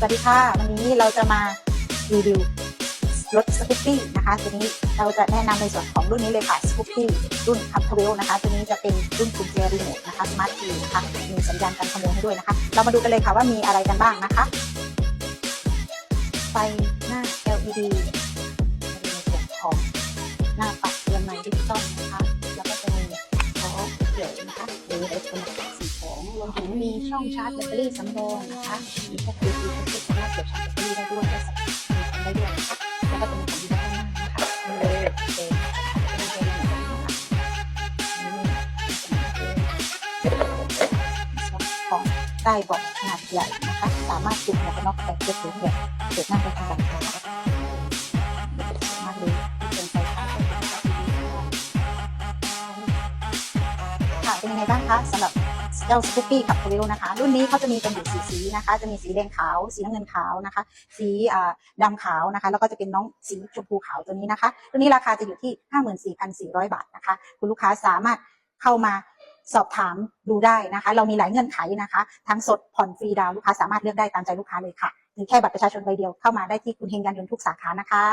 สวัสดีค่ะ วันนี้เราจะมารีวิวรถสกูปปี้นะคะ ตัวนี้เราจะแนะนำในส่วนของรุ่นนี้เลยค่ะสกูปปี้รุ่นคัพเทเวลนะคะ ตัวนี้จะเป็นรุ่นกุญแจรีโมทนะคะสมาร์ทคีนะคะ มีสัญญาณการขโมยให้ด้วยนะคะ เรามาดูกันเลยค่ะว่ามีอะไรกันบ้างนะคะ ไฟหน้า LED ในส่วนของหน้าปัดเตือนไมดิจิตอลนะคะ แล้วก็จะมีขอเกี่ยวนะคะหรือไอโฟนสีของรวมถึงมีช่องชาร์จแบตเตอรี่สำรองนะคะมีพวก ของใต้เบาะขนาดใหญ่นะคะ สามารถจุดหมวกกันน็อกแบบเจ็ดหรือแบบเจ็ดนั่งได้ทั้งวันนะคะสามารถดูที่เป็นไฟฟ้าได้ค่ะเป็นยังไงบ้างคะสำหรับเจ้าสกูปปี้กับโคเวลนะคะ รุ่นนี้เขาจะมีกันอยู่สีสีนะคะ จะมีสีแดงขาว สีน้ำเงินขาวนะคะ สีอ่าดำขาวนะคะ แล้วก็จะเป็นน้องสีชมพูขาวตัวนี้นะคะ ตัวนี้ราคาจะอยู่ที่ 54,400 บาทนะคะ คุณลูกค้าสามารถเข้ามา สอบถามดูได้นะคะ เรามีหลายเงื่อนไขนะคะ ทั้งสดผ่อนฟรีดาวลูกค้าสามารถเลือกได้ตามใจลูกค้าเลยค่ะมีแค่บัตรประชาชนใบเดียวเข้ามาได้ที่คุณเฮงยันยนต์ทุกสาขานะคะ